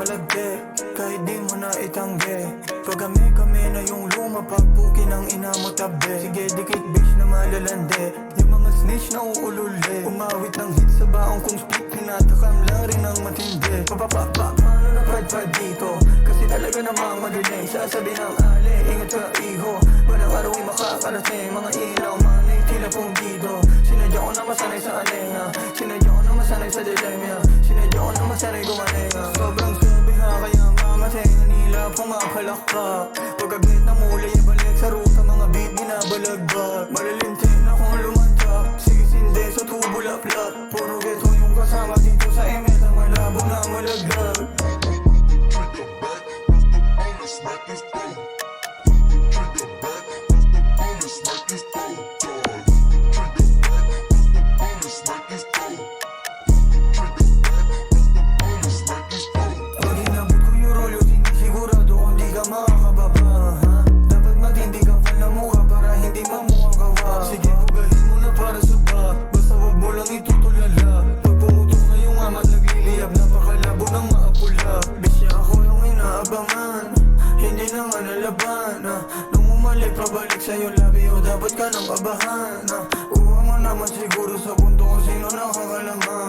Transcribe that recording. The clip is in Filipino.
malagde Kahit di mo na itanggi. Pag kami-kami na yung luma Pagpuki ng ina mo tabi Sige dikit bitch na malalande. Yung mga snitch na uululi Umawit ng hit sa baong kong split Tinatakam lang rin ang matindi. Papapapa, paano na pad dito? Kasi talaga namang madilim Sasabi ng ali, ingat ka iho. Walang araw ay makakarating. Mga ilaw, manay, tila pong gido Pumakalak ka Pagkagit na muli ibalik sa ruta na Nung umalik pabalik sa'yo labi o dapat ka nang kabahan na ah. Uwa mo naman siguro sa punto kung sino nakakalaman.